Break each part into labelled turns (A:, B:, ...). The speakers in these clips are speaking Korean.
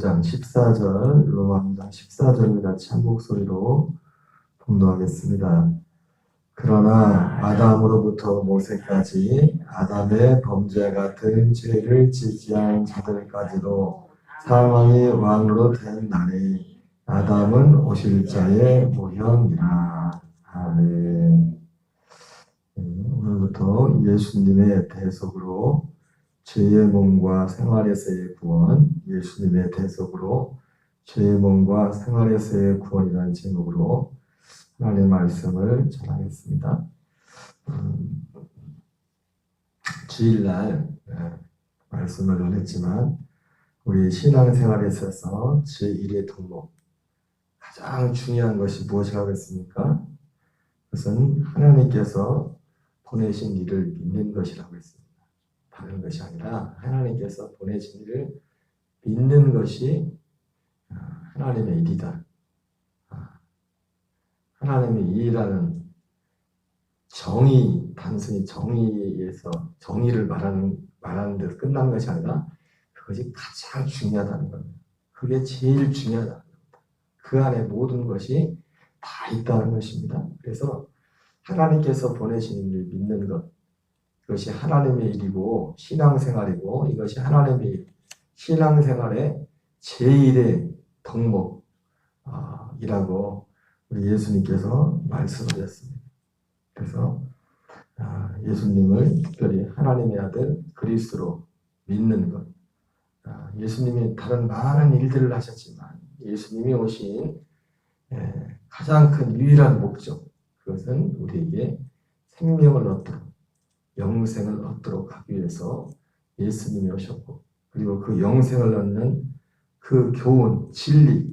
A: 5장 14절, 로마 5장 14절을 같이 한 목소리로 봉독하겠습니다. 그러나 아담으로부터 모세까지 아담의 범죄 같은 죄를 지지한 자들까지도 사망이 왕으로 된 날에 아담은 오실 자의 모형이라. 아멘. 음, 오늘부터 예수님의 대속으로 죄의 몸과 생활에서의 구원, 예수님의 대속으로 죄의 몸과 생활에서의 구원이라는 제목으로 하나님의 말씀을 전하겠습니다. 음, 주일날 예, 말씀을 전했지만 우리 신앙생활에 있어서 제1의 덕목 가장 중요한 것이 무엇이라고 했습니까? 그것은 하나님께서 보내신 일을 믿는 것이라고 했습니다. 다른 것이 아니라 하나님께서 보내신 일을 믿는 것이 아, 하나님의 일이다. 아, 하나님의 일이라는 정의, 단순히 정의에서 정의를 말하는, 말하는 데서 끝난 것이 아니라 그것이 가장 중요하다는 겁니다. 그게 제일 중요하다는 겁니다. 그 안에 모든 것이 다 있다는 것입니다. 그래서 하나님께서 보내신 일을 믿는 것, 그것이 하나님의 일이고 신앙생활이고 이것이 하나님의 일, 신앙생활의 제1의 덕목이라고 우리 예수님께서 말씀하셨습니다. 그래서 아, 예수님을 특별히 하나님의 아들 그리스도로 믿는 것. 아, 예수님이 다른 많은 일들을 하셨지만 예수님이 오신 예, 가장 큰 유일한 목적 그것은 우리에게 생명을 얻도록 영생을 얻도록 하기 위해서 예수님이 오셨고 그리고 그 영생을 얻는 그 교훈 진리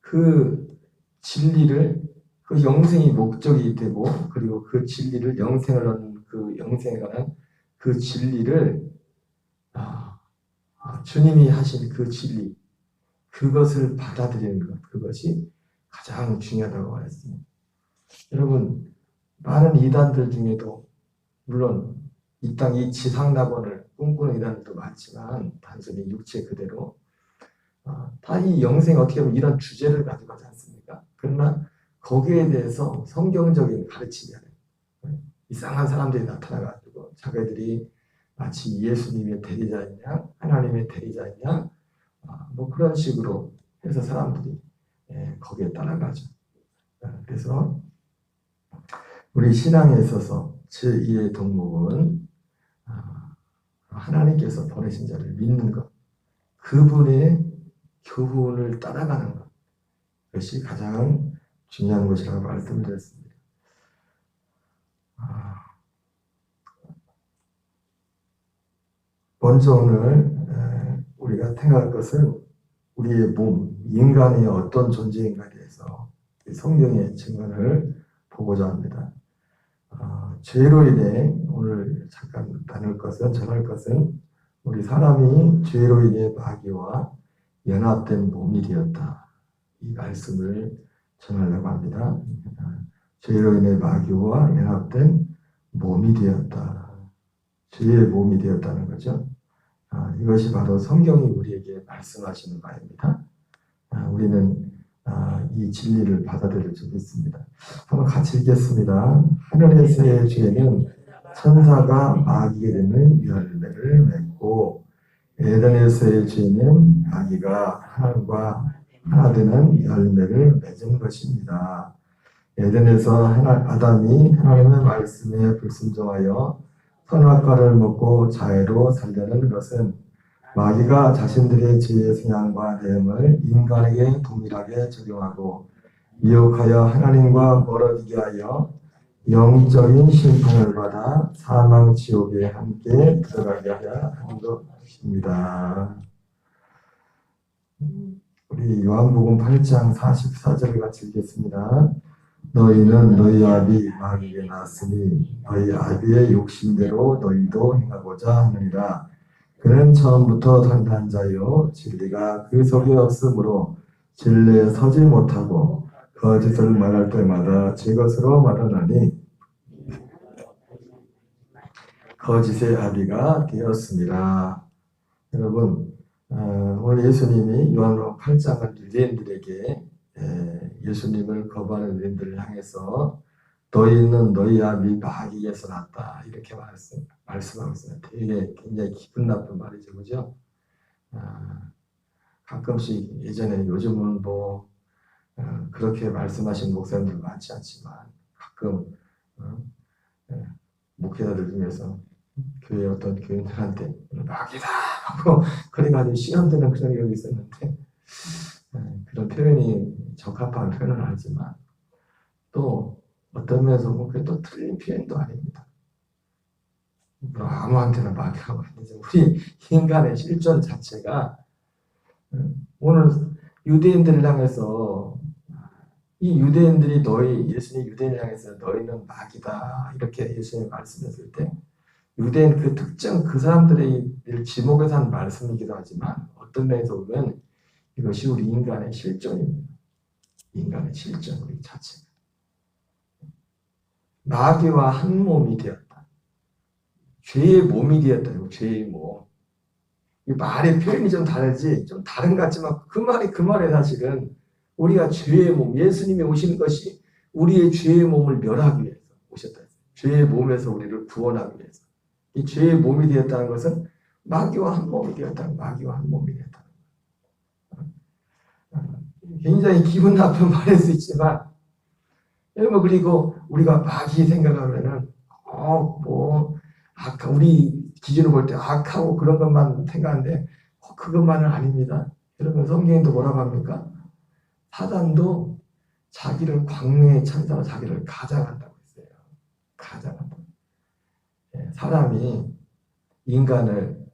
A: 그 진리를 그 영생이 목적이 되고 그리고 그 진리를 영생을 얻는 그 영생에 관한 그 진리를 아, 아, 주님이 하신 그 진리 그것을 받아들이는 것 그것이 가장 중요하다고 말했습니다. 여러분 많은 이단들 중에도 물론 이 땅 이 지상 낙원을 꿈꾸는 이단들도 많지만 단순히 육체 그대로 어, 다이 영생 어떻게 보면 이런 주제를 가지고 하지 않습니까? 그러나 거기에 대해서 성경적인 가르침이 아니에요. 이상한 사람들이 나타나가지고 자기들이 마치 예수님의 대리자이냐 하나님의 대리자이냐 아, 뭐 그런 식으로 해서 사람들이 예, 거기에 따라가죠. 아, 그래서 우리 신앙에 있어서 제2의 덕목은 아, 하나님께서 보내신 자를 믿는 것, 그분의 교훈을 따라가는 것, 그것이 가장 중요한 것이라고 말씀드렸습니다. 아, 먼저 오늘 우리가 생각할 것은 우리의 몸, 인간이 어떤 존재인가에 대해서 성경의 증언을 보고자 합니다. 어, 죄로 인해 오늘 잠깐 나눌 것은 전할 것은 우리 사람이 죄로 인해 마귀와 연합된 몸이 되었다. 이 말씀을 전하려고 합니다. 죄로 인해 마귀와 연합된 몸이 되었다. 죄의 몸이 되었다는 거죠. 아, 이것이 바로 성경이 우리에게 말씀하시는 바입니다. 아, 우리는 아, 이 진리를 받아들일 수 있습니다. 한번 같이 읽겠습니다. 하늘에서의 죄는 천사가 마귀게 되는 열매를 맺고 에덴에서의 죄는 마귀가 하나님과 하나 되는 열매를 맺은 것입니다. 에덴에서 하나, 아담이 하나님의 말씀에 불순종하여 선악과를 먹고 자해로 살려는 것은 마귀가 자신들의 죄의 성향과 내용을 인간에게 동일하게 적용하고 미혹하여 하나님과 멀어지게 하여 영적인 심판을 받아 사망 지옥에 함께 들어가게 하려 하는 것입니다. 우리 요한복음 8장 44절을 같이 읽겠습니다. 너희는 너희 아비 마귀에 낳았으니 너희 아비의 욕심대로 너희도 행하고자 하느니라. 그는 처음부터 단단 자요 진리가 그 속에 없으므로 진리에 서지 못하고 거짓을 말할 때마다 제 것으로 말하나니 거짓의 아비가 되었습니다. 여러분 어, 오늘 예수님이 요한복음 8장은 유대인들에게 에, 예수님을 거부하는 유대인들을 향해서 너희는 너희야 미박이에서 났다 이렇게 말씀, 말씀하고 있어요. 되게 굉장히 기분 나쁜 말이죠, 그죠? 아, 가끔씩 예전에 요즘은 뭐 어, 그렇게 말씀하신 목사님들 많지 않지만 가끔 어, 예, 목회자들 중에서 교회 어떤 교인들한테 막이다 하고 그래가지고 시험되는 그런 경우 있었는데 예, 그런 표현이 적합한 표현은 아니지만 또 어떤 면에서 보면 그게 또 틀린 표현도 아닙니다. 뭐 아무한테나 막이라고 아니죠. 우리 인간의 실존 자체가 예, 오늘 유대인들을 향해서 이 유대인들이 너희 예수님 유대인을 향해서 너희는 막이다 이렇게 예수님이 말씀했을 때 유대인 그 특정 그 사람들의 일 지목해서 한 말씀이기도 하지만 어떤 면에서 보면 이것이 우리 인간의 실존입니다. 인간의 실존 우리 자체가 마귀와 한 몸이 되었다. 죄의 몸이 되었다. 죄의 몸. 이 말의 표현이 좀 다르지 좀 다른 것 같지만 그 말이 그 말에 사실은 우리가 죄의 몸 예수님이 오신 것이 우리의 죄의 몸을 멸하기 위해서 오셨다. 죄의 몸에서 우리를 구원하기 위해서. 이 죄의 몸이 되었다는 것은 마귀와 한 몸이 되었다는 마귀와 한 몸이 되었다는 굉장히 기분 나쁜 말일 수 있지만 여러분 그리고 우리가 마귀 생각하면은 어뭐 악하 우리 기준으로 볼 때 악하고 그런 것만 생각하는데 어, 그것만은 아닙니다. 여러분 성경에도 뭐라고 합니까? 사단도 자기를 광명에 찬사로 자기를 가장한다고 했어요. 가장한다. 예, 사람이 인간을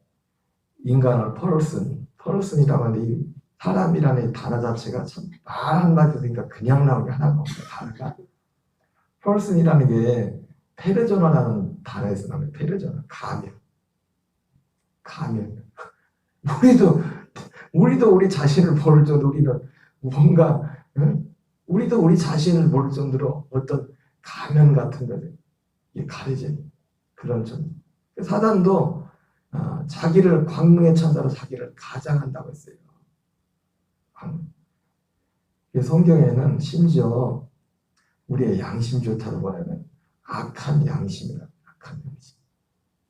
A: 인간을 퍼슨 퍼슨이라고 하는데 이 사람이라는 단어 자체가 참 말 한마디 그러니까 그냥 나오는 게 하나가 없어요. 단어가 퍼슨이라는 게 페르조나라는 단어에서 나오는 페르조나 가면 가면 우리도 우리도 우리 자신을 모를 정도 우리는 뭔가 응? 우리도 우리 자신을 모를 정도로 어떤 가면 같은 거를 가려진 그런 점. 사단도 어, 자기를 광명의 천사로 자기를 가장한다고 했어요. 성경에는 심지어 우리의 양심 좋다고 보면 악한 양심이라 악한 양심.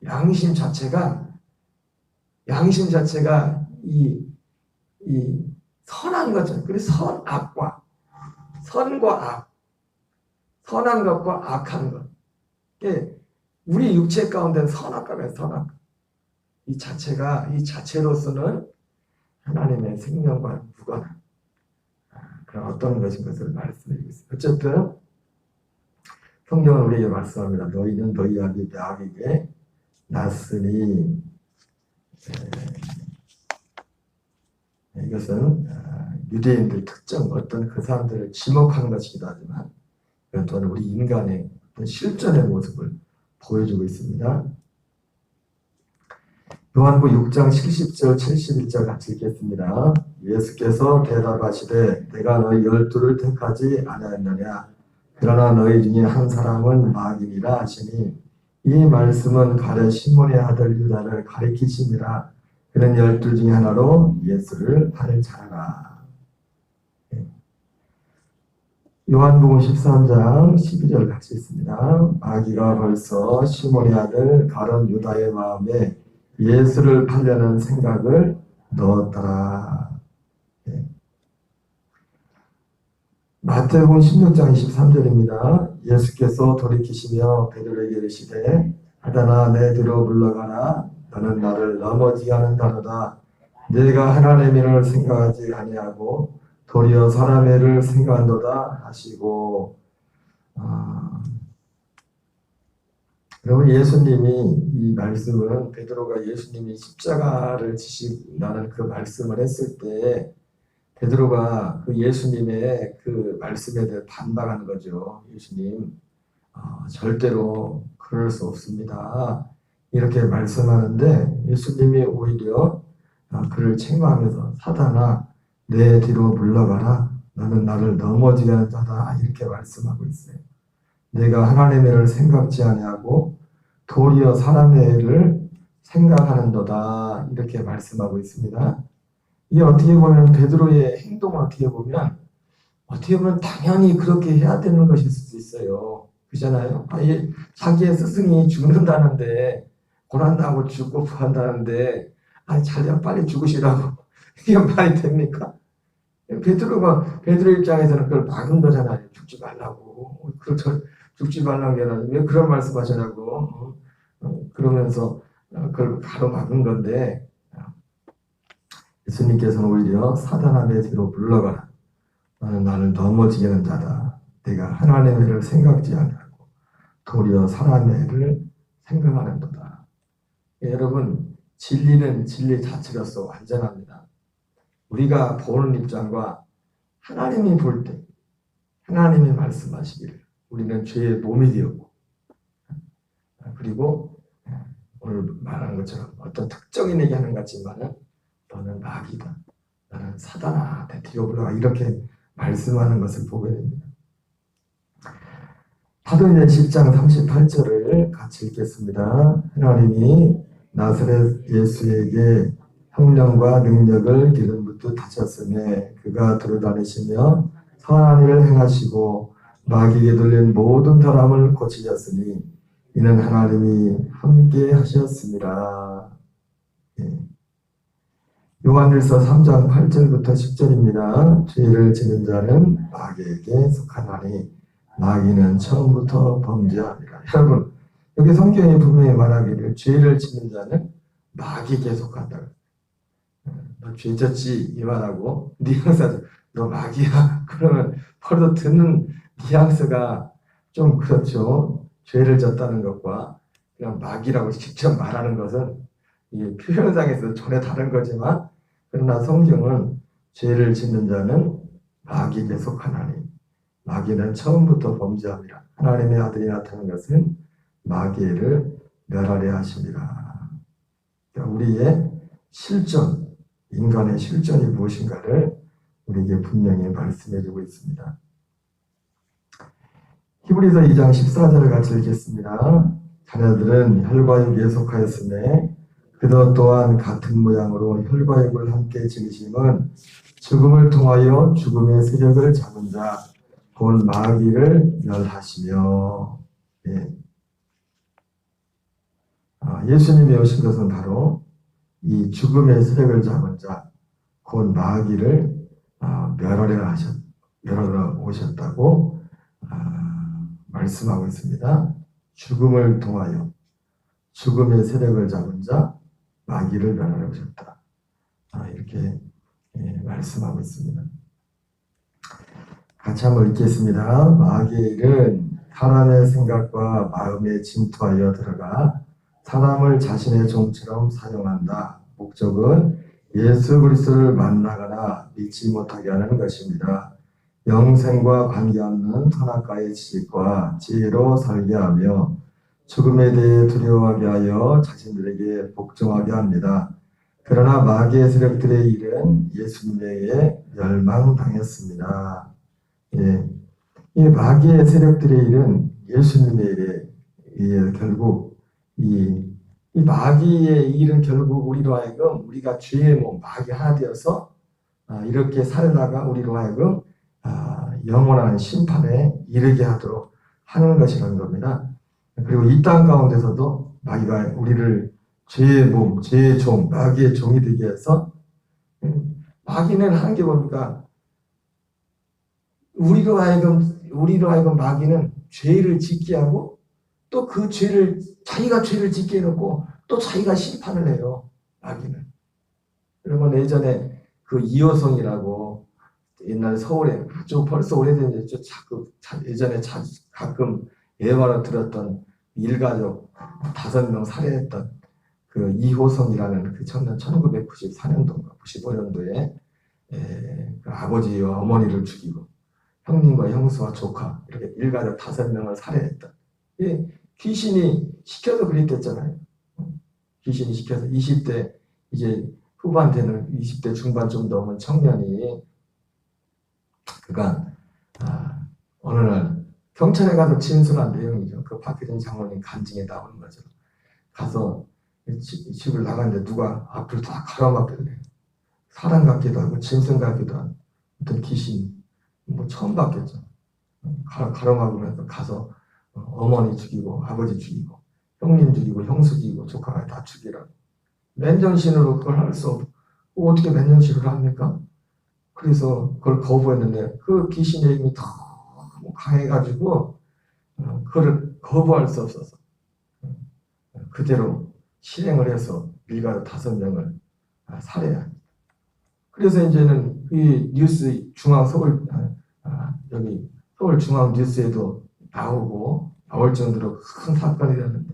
A: 양심 자체가 양심 자체가 이, 이 선한 거죠. 그래서 선악과 선과 악, 선한 것과 악한 것. 우리 육체 가운데는 선악과가 선악. 이 자체가 이 자체로서는 하나님의 생명과 무관한 그런 어떤 것인 것을 말씀드리고 있습니다. 어쨌든 성경은 우리에게 말씀합니다. 너희는 너희 아비 대학에게 났으니 이것은 아, 유대인들 특정 어떤 그 사람들을 지목하는 것이기도 하지만 또한 우리 인간의 실존의 모습을 보여주고 있습니다. 요한부 6장 70절 71절 같이 읽겠습니다. 예수께서 대답하시되 내가 너희 열두를 택하지 아니하였느냐 그러나 너희 중에 한 사람은 마귀니라 하시니 이 말씀은 가려 시몬의 아들 유다를 가리키심이라 그는 열두 중에 하나로 예수를 발자라. 요한복음 13장 12절 같이 있습니다. 마귀가 벌써 시몬의 아들 가론 유다의 마음에 예수를 팔려는 생각을 넣었더라. 네. 마태복음 16장 23절입니다. 예수께서 돌이키시며 베드로에게 이르시되 하다나 내 뒤로 물러가라 너는 나를 넘어지게 하는 단어다. 내가 하나님의 생각하지 아니하고 도리어 사람의 생각한도다 하시고 아, 여러분 예수님이 이 말씀은 베드로가 예수님이 십자가를 지신다는 그 말씀을 했을 때 베드로가 그 예수님의 그 말씀에 대해 반박하는 거죠. 예수님 어, 절대로 그럴 수 없습니다. 이렇게 말씀하는데 예수님이 오히려 어, 그를 책망하면서 사단아 내 뒤로 물러가라 너는 나를 넘어지게 하는 자다 이렇게 말씀하고 있어요. 내가 하나님의 일을 생각지 아니하고 도리어 사람의 일을 생각하는도다 이렇게 말씀하고 있습니다. 이게 어떻게 보면 베드로의 행동을 어떻게 보면 어떻게 보면 당연히 그렇게 해야 되는 것일 수도 있어요. 그잖아요. 아예 자기의 스승이 죽는다는데 고난나고 죽고 부한다는데 아니 자기가 빨리 죽으시라고 이게 말이 됩니까? 베드로가 베드로 입장에서는 그걸 막은 거잖아요. 죽지 말라고. 그렇죠. 죽지 말라고 해라. 왜 그런 말씀하시냐고. 어, 어, 그러면서 어, 그걸 바로 막은 건데 예수님께서는 오히려 사단아 내 뒤로 물러가라. 너는 나를 넘어지게 하는 자다. 내가 하나님의 일을 생각지 아니하고 도리어 사람의 일을 생각하는 도다. 예, 여러분 진리는 진리 자체로서 완전합니다. 우리가 보는 입장과 하나님이 볼 때 하나님이 말씀하시기를 우리는 죄의 몸이 되었고 그리고 오늘 말하는 것처럼 어떤 특정인에게 하는 것 같지만은 너는 마귀다. 나는 사단아 내 뒤로 불러가 이렇게 말씀하는 것을 보게 됩니다. 사도행전 10장 38절을 같이 읽겠습니다. 하나님이 나사렛 예수에게 성령과 능력을 기름 붓듯 하셨음에 그가 돌아다니시며 선한 일을 행하시고 마귀에게 들린 모든 사람을 고치셨으니 이는 하나님이 함께 하셨습니다. 예. 요한일서 3장 8절부터 10절입니다. 죄를 지는 자는 마귀에게 속하나니 마귀는 처음부터 범죄하니라. 여러분 여기 성경이 분명히 말하기를 죄를 지는 자는 마귀에게 속한다. 너 죄졌지 이 말하고 뉘앙스가 너 마귀야 그러면 바로 듣는 뉘앙스가 좀 그렇죠. 죄를 졌다는 것과 그냥 마귀라고 직접 말하는 것은 이 표현상에서 전혀 다른 거지만 그러나 성경은 죄를 짓는 자는 마귀에게 속하나니 마귀는 처음부터 범죄함이라 하나님의 아들이 나타난 것은 마귀를 멸하려 하십니다. 그러니까 우리의 실존, 인간의 실존이 무엇인가를 우리에게 분명히 말씀해 주고 있습니다. 히브리서 2장 14절을 같이 읽겠습니다. 자녀들은 혈과 육에 속하였음에 그도 또한 같은 모양으로 혈과 육을 함께 지으심은 죽음을 통하여 죽음의 세력을 잡은 자, 곧 마귀를 멸하시며 예. 아, 예수님이 오신 것은 바로 이 죽음의 세력을 잡은 자, 곧 마귀를 아, 멸하려 하셨, 멸하러 오셨다고 아, 말씀하고 있습니다. 죽음을 통하여 죽음의 세력을 잡은 자, 마귀를 멸하려 오셨다. 아, 이렇게 예, 말씀하고 있습니다. 같이 한번 읽겠습니다. 일은 사람의 생각과 마음에 침투하여 들어가 사람을 자신의 종처럼 사용한다. 목적은 예수 그리스도를 만나거나 믿지 못하게 하는 것입니다. 영생과 관계없는 선악과의 지식과 지혜로 살게 하며 죽음에 대해 두려워하게 하여 자신들에게 복종하게 합니다. 그러나 마귀의 세력들의 일은 예수님에게 멸망당했습니다. 예. 이 마귀의 세력들의 일은 예수님에게 예, 결국 이, 이 마귀의 일은 결국 우리로 하여금 우리가 죄의 몸 마귀 하나 되어서 아, 이렇게 살다가 우리로 하여금 아, 영원한 심판에 이르게 하도록 하는 것이라는 겁니다. 그리고 이 땅 가운데서도 마귀가 우리를 죄의 몸, 죄의 종, 마귀의 종이 되게 해서 음, 마귀는 하는 게 뭡니까? 우리로 하여금 우리로 하여금 마귀는 죄를 짓게 하고 또 그 죄를 자기가 죄를 짓게 해놓고 또 자기가 심판을 해요. 마귀는. 여러분 예전에 그 이호성이라고 옛날 서울에 아주 벌써 오래된 일이죠. 자꾸 예전에 자, 가끔 예화로 들었던 일가족 다섯 명 살해했던 그 이호성이라는 그 청년 1994년도인가 95년도에 에, 그 아버지와 어머니를 죽이고 형님과 형수와 조카 이렇게 일가족 다섯 명을 살해했던 예, 귀신이 시켜서 그랬댔잖아요. 귀신이 시켜서 20대 이제 후반 되는 20대 중반 좀 넘은 청년이 그가 아, 어느 날 경찰에 가서 진술한 내용이죠. 그 박혜진 장로님 간증에 나오는 거죠. 가서 집, 집을 나갔는데 누가 앞을 다 가로막길래 사람 같기도 하고 짐승 같기도 한 어떤 귀신 뭐 처음 봤겠죠. 가, 가로막으면서 가서 어, 어머니 죽이고 아버지 죽이고 형님 죽이고 형수 죽이고 조카가 다 죽이라고 맨정신으로 그걸 할 수 없고 어떻게 맨정신으로 합니까? 그래서 그걸 거부했는데 그 귀신의 힘이 너무 강해가지고 어, 그걸 거부할 수 없어서 어, 그대로 실행을 해서 밀가루 다섯 명을 아, 살해한. 그래서 이제는 이 뉴스 중앙 서울 아, 아, 여기 서울 중앙 뉴스에도 나오고 나올 정도로 큰 사건이 됐는데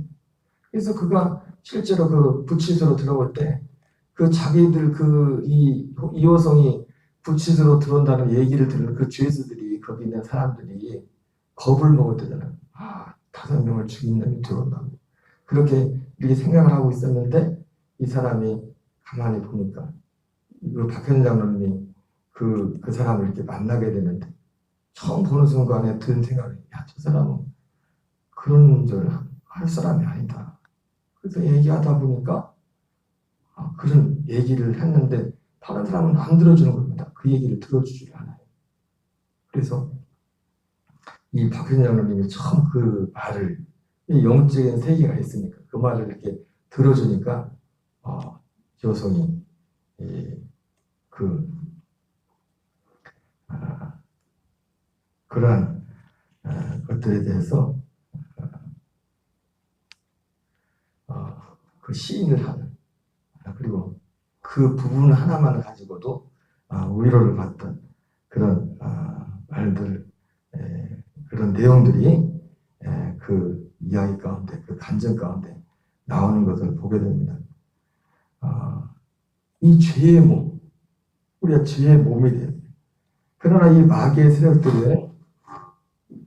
A: 그래서 그가 실제로 그 부치소로 들어올 때 그 자기들 그 이 이호성이 부치소로 들어온다는 얘기를 들은 그 죄수들이 거기 있는 사람들이 겁을 먹었대잖아요. 아 다섯 명을 죽인 놈이 들어온다. 그렇게 이렇게 생각을 하고 있었는데 이 사람이 가만히 보니까 그 박현 장로님이 그, 그 사람을 이렇게 만나게 되는데 처음 보는 순간에 든 생각이 야 저 사람은 그런 줄할 사람이 아니다. 그래서 얘기하다 보니까 아, 그런 얘기를 했는데 다른 사람은 안 들어주는 겁니다. 그 얘기를 들어주지 않아요. 그래서 이 박현 장로님이 처음 그 말을 이 영적인 세계가 있으니까 그 말을 이렇게 들어주니까 어, 여성이 이, 그 아, 그러한 아, 것들에 대해서 어, 그 시인을 하는 아, 그리고 그 부분 하나만 가지고도 아, 위로를 받던 그런 아, 말들 에, 그런 내용들이 에, 그 이야기 가운데 그 간증 가운데 나오는 것을 보게 됩니다. 아, 이 죄의 몸 우리가 죄의 몸이 돼요. 그러나 이 마귀의 세력들의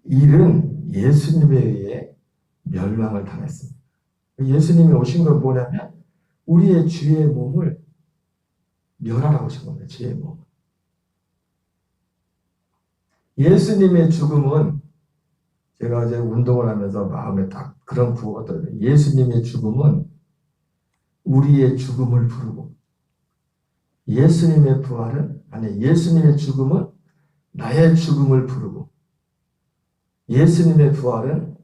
A: 일은 예수님에 의해 멸망을 당했습니다. 예수님이 오신 건 뭐냐면 우리의 죄의 몸을 멸하라고 오신 겁니다. 죄의 몸. 예수님의 죽음은 제가 이제 운동을 하면서 마음에 딱 그런 구호가 떠요. 예수님의 죽음은 우리의 죽음을 부르고 예수님의 부활은 아니 예수님의 죽음은 나의 죽음을 부르고 예수님의 부활은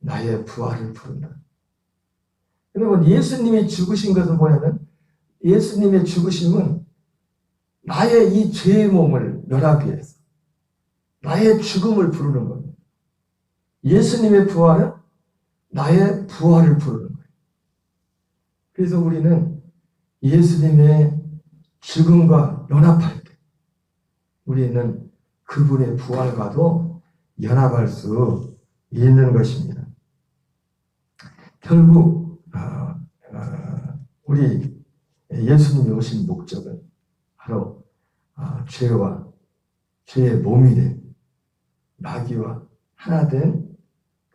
A: 나의 부활을 부른다. 여러분 예수님이 죽으신 것은 뭐냐면 예수님의 죽으심은 나의 이 죄의 몸을 멸하기 위해서 나의 죽음을 부르는 겁니다. 예수님의 부활은 나의 부활을 부르는 거예요. 그래서 우리는 예수님의 죽음과 연합할 때 우리는 그분의 부활과도 연합할 수 있는 것입니다. 결국 아, 아, 우리 예수님이 오신 목적은 바로 아, 죄와 죄의 몸이 된 마귀와 하나 된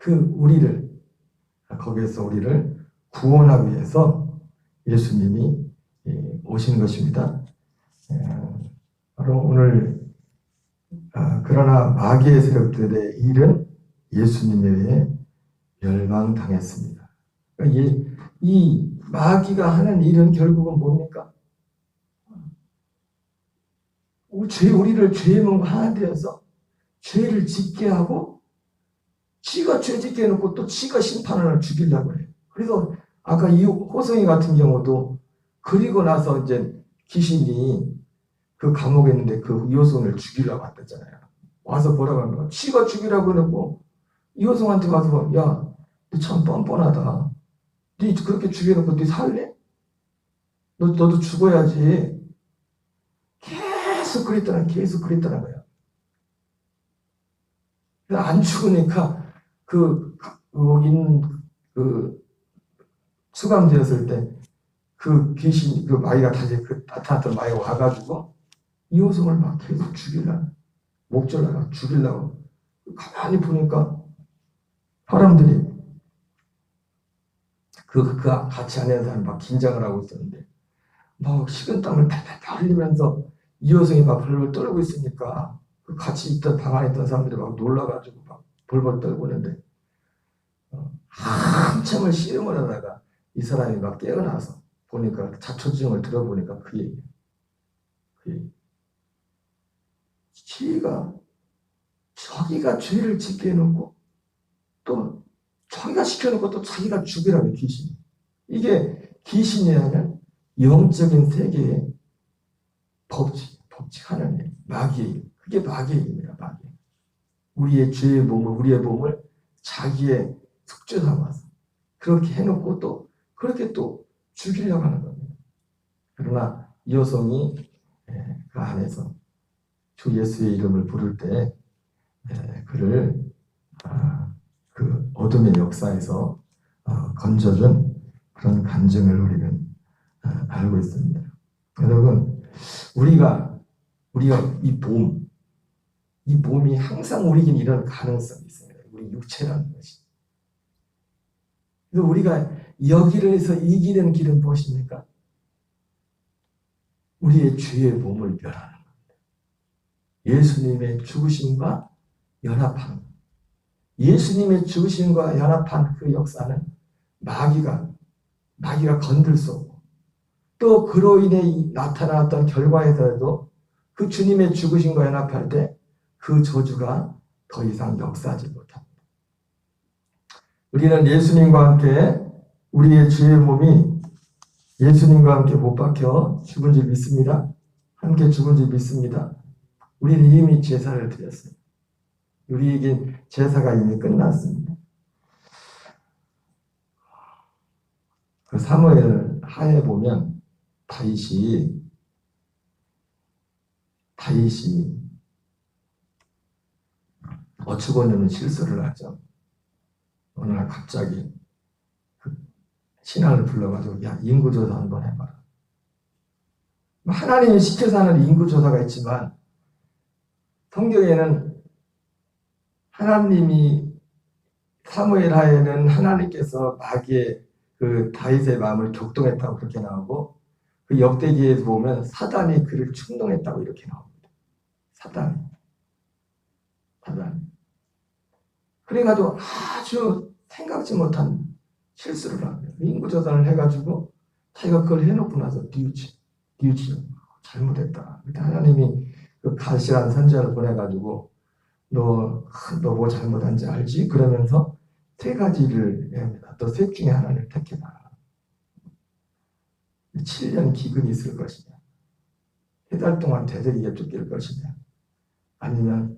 A: 그 우리를 거기에서 우리를 구원하기 위해서 예수님이 예, 오신 것입니다. 예, 바로 오늘 아, 그러나 마귀의 세력들의 일은 예수님에 의해 멸망당했습니다. 그러니까 이, 이 마귀가 하는 일은 결국은 뭡니까? 죄, 우리를 죄의 몸과 하나 되어서 죄를 짓게 하고 지가 죄 짓게 해놓고 또 지가 심판을 죽이려고 해요. 그래서 아까 이 호성이 같은 경우도 그리고 나서 이제 귀신이 그 감옥에 있는데 그 이호성을 죽이려고 왔댔잖아요. 와서 뭐라고 하는 거야? 지가 죽이라고 해놓고 이호성한테 가서 야, 너 참 뻔뻔하다. 네 그렇게 죽여놓고 네 살래? 너, 너도 죽어야지. 계속 그랬다는 계속 그랬다는 거야. 안 죽으니까 그, 그 있는 그 수감되었을 때 그 귀신 그 마귀가 다시 그 나타났던 마귀가 와가지고 이호성을 막 계속 죽이려고 목졸라가 죽이려고 가만히 보니까 사람들이 그, 그 같이 안에 사람 막 긴장을 하고 있었는데 막 식은 땀을 팔팔팔 흘리면서 이호성이 막 벌벌 떨고 있으니까 그 같이 있던 방 안에 있던 사람들이 막 놀라가지고 막 벌벌 떨고 있는데 어, 한참을 씨름을 하다가 이 사람이 막 깨어나서 보니까 자초지종을 들어보니까 그 얘기 그 지가 자기가 죄를 짓게 해놓고 또 자기가 시켜놓고 또 자기가 죽이라고 귀신. 이게 귀신이 아니라 영적인 세계의 법칙, 법칙 하나님, 마귀. 그게 마귀입니다, 마귀. 우리의 죄의 몸을, 우리의 몸을 자기의 숙제 삼아서 그렇게 해놓고 또 그렇게 또 죽이려고 하는 겁니다. 그러나 이 여성이 예, 그 안에서 주 예수의 이름을 부를 때 예, 그를 아, 그 어둠의 역사에서 어, 건져준 그런 간증을 우리는 아, 알고 있습니다. 여러분 우리가 우리가 이 몸, 이 몸이 항상 우리에게 이런 가능성이 있습니다. 우리 육체라는 것이. 그래서 우리가 여기를 해서 이기는 길은 무엇입니까? 우리의 죄의 몸을 멸하는 겁니다. 예수님의 죽으심과 겁니다. 예수님의 죽으심과 연합한 그 역사는 마귀가 마귀가 건들 수 없고 또 그로 인해 나타났던 결과에서도 그 주님의 죽으심과 연합할 때 그 저주가 더 이상 역사하지 못합니다. 우리는 예수님과 함께 우리의 죄의 몸이 예수님과 함께 못 박혀 죽은 줄 믿습니다. 함께 죽은 줄 믿습니다. 우리는 이미 제사를 드렸어요. 우리에게 제사가 이미 끝났습니다. 그 사무엘 하에 보면 다윗이 다윗이 어처구니없는 실수를 하죠. 어느 날 갑자기 그 신하를 불러가지고 야 인구조사 한번 해봐라. 하나님이 시켜서 하는 인구조사가 있지만 성경에는 하나님이 사무엘 하에는 하나님께서 마귀의 그 다윗의 마음을 격동했다고 그렇게 나오고 그 역대기에 보면 사단이 그를 충동했다고 이렇게 나옵니다. 사단이. 사단이. 그래가지고 아주 생각지 못한 실수를 합니다. 인구조사를 해가지고 자기가 그걸 해놓고 나서 뉘우치, 뉘우치, 잘못했다. 그때 하나님이 그 가시란 선지자를 보내가지고 너, 너 뭐 잘못한지 알지? 그러면서 세 가지를 합니다. 너셋 중에 하나를 택해라. 7년 기근이 있을 것이냐? 세 달 동안 대대기가 쫓길 것이냐? 아니면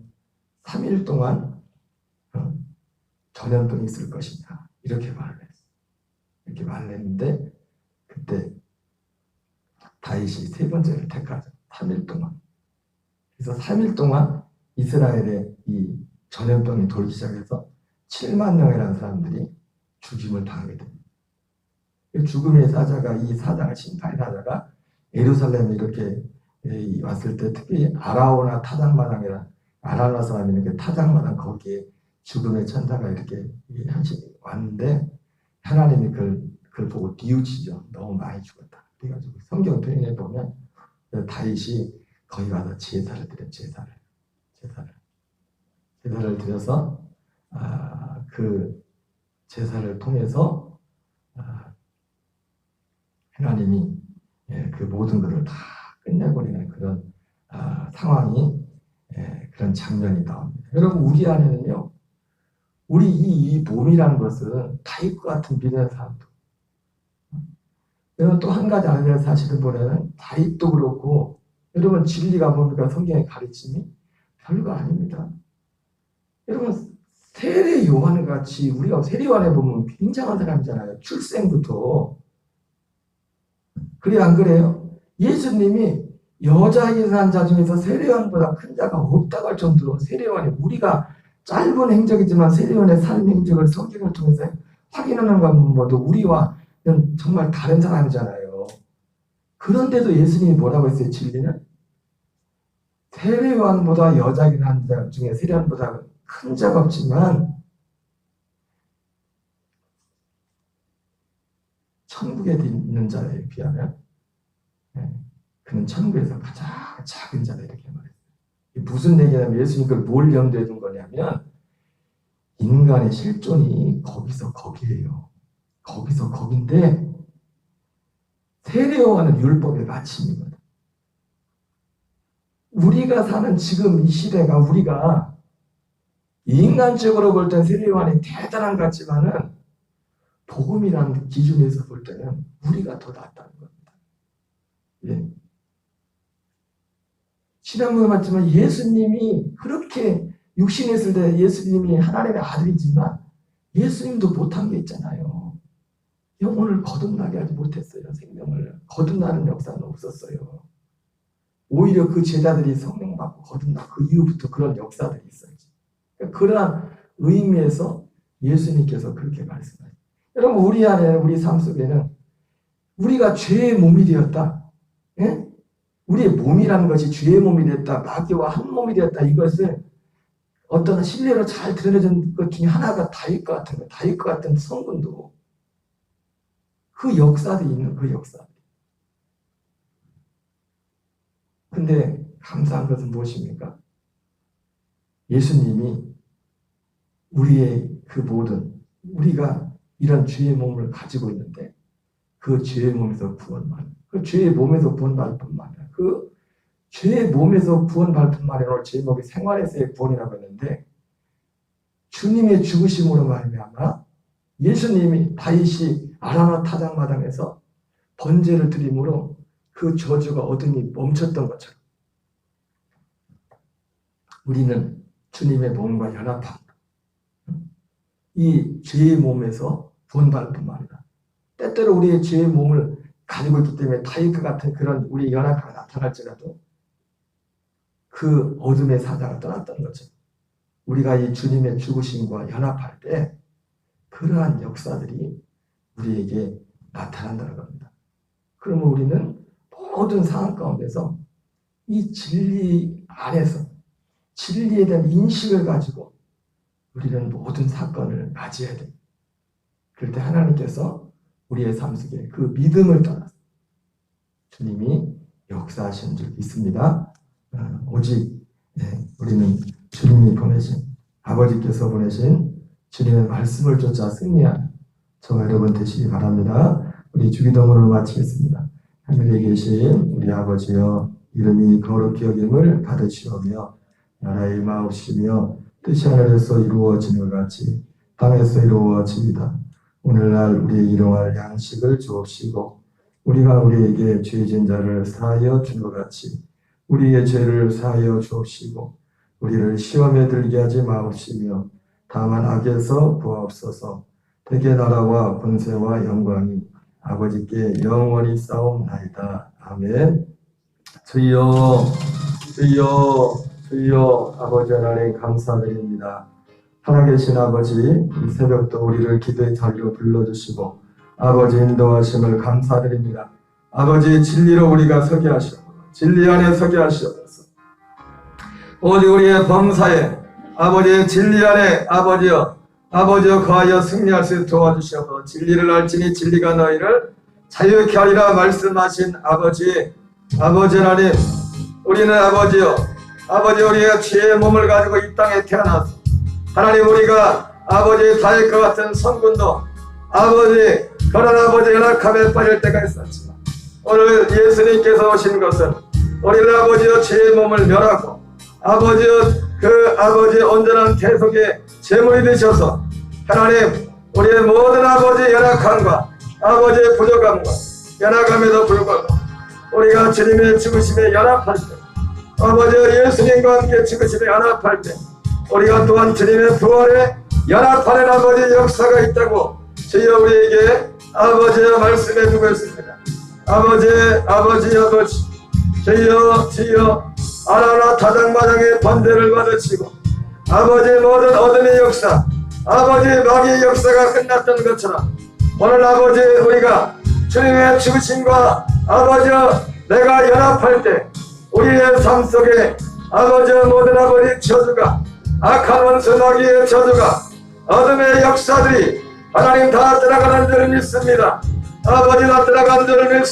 A: 3일 동안 어, 전염병이 있을 것이냐? 이렇게 말을 했어. 이렇게 말을 했는데 그때 다윗이 세 번째를 택하죠. 3일 동안. 그래서 3일 동안 이스라엘의 이 전염병이 돌기 시작해서 7만 명이라는 사람들이 죽임을 당하게 됩니다. 죽음의 사자가 이 사자가 심판의 사자가 예루살렘에 이렇게 왔을 때 특히 아라오나 타작마당이라 아라나 사람이 이렇게 타작마당 거기에 죽음의 천사가 이렇게 왔는데 하나님이 그걸, 그걸 보고 뉘우치죠. 너무 많이 죽었다. 그래가지고 성경 표현에 보면 다윗이 거기 가서 제사를 드려 제사를 제사를 제사를 드려서 아, 그 제사를 통해서 아, 하나님이 예, 그 모든 것을 다 끝내버리는 그런 아, 상황이 예, 그런 장면이 나옵니다. 여러분 우리 안에는요 우리 이, 이 몸이라는 것은 다윗과 같은 믿음의 사람도 여러분 또한 가지 알아야 사실을 보면 다윗도 그렇고 여러분 진리가 뭡니까 성경의 가르침이 별거 아닙니다. 여러분 세례 요한 같이 우리가 세례 요한에 보면 굉장한 사람이잖아요. 출생부터 그래 안 그래요? 예수님이 여자에게 산자 중에서 세례요한보다 큰 자가 없다고 할 정도로 세례요한이 우리가 짧은 행적이지만 세례요한의 삶 행적을 성경을 통해서 확인하는 것보다 우리와 정말 다른 사람이잖아요. 그런데도 예수님이 뭐라고 했어요? 진리는 세례요한보다 여자긴 한 자 중에 세례요한보다 큰 자가 없지만 천국에 있는 자에 비하면 네, 그는 천국에서 가장 작은 자다 이렇게 말했어요. 무슨 얘기냐면 예수님 그걸 뭘 염두에 둔 거냐면 인간의 실존이 거기서 거기에요. 거기서 거긴데 세례요한은 율법의 마침이거든. 우리가 사는 지금 이 시대가 우리가 인간적으로 볼 땐 세례요한이 대단한 것 같지만은 복음이라는 기준에서 볼 때는 우리가 더 낫다는 겁니다. 예. 신앙문에 맞지만 예수님이 그렇게 육신에 있을 때 예수님이 하나님의 아들이지만 예수님도 못한 게 있잖아요. 영혼을 거듭나게 하지 못했어요. 생명을 거듭나는 역사는 없었어요. 오히려 그 제자들이 성령 받고 거듭나 그 이후부터 그런 역사들이 있었지. 그러니까 그러한 의미에서 예수님께서 그렇게 말씀하세요. 여러분 우리 안에 우리 삶 속에는 우리가 죄의 몸이 되었다. 예? 우리의 몸이라는 것이 죄의 몸이 됐다. 마귀와 한 몸이 되었다. 이것을 어떤 신뢰로 잘 드러내진 것 중에 하나가 다윗 것 같은 거, 다윗 것 같은 성분도 그 역사도 있는 그 역사. 근데 감사한 것은 무엇입니까? 예수님이 우리의 그 모든 우리가 이런 죄의 몸을 가지고 있는데 그 죄의 몸에서 구원만 그 죄의 몸에서 구원받을 뿐만 아니라 그 죄의 몸에서 뿐만 아니라 오늘 제목이 생활에서의 구원이라고 했는데 주님의 죽으심으로 말미암아 예수님이 다윗이 아라나 타작마당에서 번제를 드림으로 그 저주가 어둠이 멈췄던 것처럼 우리는 주님의 몸과 연합합니다. 이 죄의 몸에서 구원받을 뿐만 아니라 때때로 우리의 죄의 몸을 가지고 있기 때문에 다윗과 같은 그런 우리 연합가 나타날지라도 그 어둠의 사자가 떠났던 거죠. 우리가 이 주님의 죽으심과 연합할 때 그러한 역사들이 우리에게 나타난다는 겁니다. 그러면 우리는 모든 상황 가운데서 이 진리 안에서 진리에 대한 인식을 가지고 우리는 모든 사건을 맞이해야 됩니다. 그럴 때 하나님께서 우리의 삶 속에 그 믿음을 떠나서 주님이 역사하시는 줄 믿습니다. 어, 오직 예, 우리는 주님이 보내신 아버지께서 보내신 주님의 말씀을 쫓아 승리하는 저와 여러분 되시기 바랍니다. 우리 주기도문을 마치겠습니다. 하늘에 계신 우리 아버지여 이름이 거룩히 여김을 받으시오며 나라의 마옵시며 뜻이 하늘에서 이루어지는 것 같이 땅에서 이루어집니다. 오늘날 우리의 일용할 양식을 주옵시고 우리가 우리에게 죄진 자를 사하여 준 것 같이 우리의 죄를 사하여 주옵시고 우리를 시험에 들게 하지 마옵시며 다만 악에서 구하옵소서 대개 나라와 권세와 영광이 아버지께 영원히 싸움나이다. 아멘. 주여, 주여, 주여, 아버지 하나님 감사드립니다. 살아계신 아버지, 이 새벽도 우리를 기도의 자리로 불러주시고 아버지 인도하심을 감사드립니다. 아버지 진리로 우리가 서게 하시옵소서. 진리 안에 서게 하시옵소서. 오직 우리의 범사에 아버지의 진리 안에 아버지여 아버지여 거하여 승리할 수 도와주시옵소서. 진리를 알지니 진리가 너희를 자유케 하리라 말씀하신 아버지 아버지 하나님 우리는 아버지여 아버지 우리가 죄의 몸을 가지고 이 땅에 태어나서 하나님 우리가 아버지 다윗과 같은 성군도 아버지 그런 아버지 연약함에 빠질 때가 있었지만 오늘 예수님께서 오신 것은 우리를 아버지여 죄의 몸을 멸하고 아버지여 그 아버지의 온전한 계속의 제물이 되셔서 하나님 우리의 모든 아버지의 연약함과 아버지의 부족함과 연약함에도 불구하고 우리가 주님의 죽으심에 연합할 때 아버지 예수님과 함께 죽으심에 연합할 때 우리가 또한 주님의 부활에 연합하는 아버지 역사가 있다고 주여 우리에게 아버지의 말씀해 주고 있습니다. 아버지 아버지 아버지 주여 주여 아라나 다장마당의 번대를 받으시고 아버지 모든 어둠의 역사 아버지 마귀의 역사가 끝났던 것처럼 오늘 아버지 우리가 주님의 죽으심과 아버지 내가 연합할 때 우리의 삶 속에 아버지 모든 아버지 저주가 원수 마귀의 저주가 어둠의 역사들이 하나님 다 들어가는 줄 믿습니다. 아버지 다 들어가는 줄 믿습니다.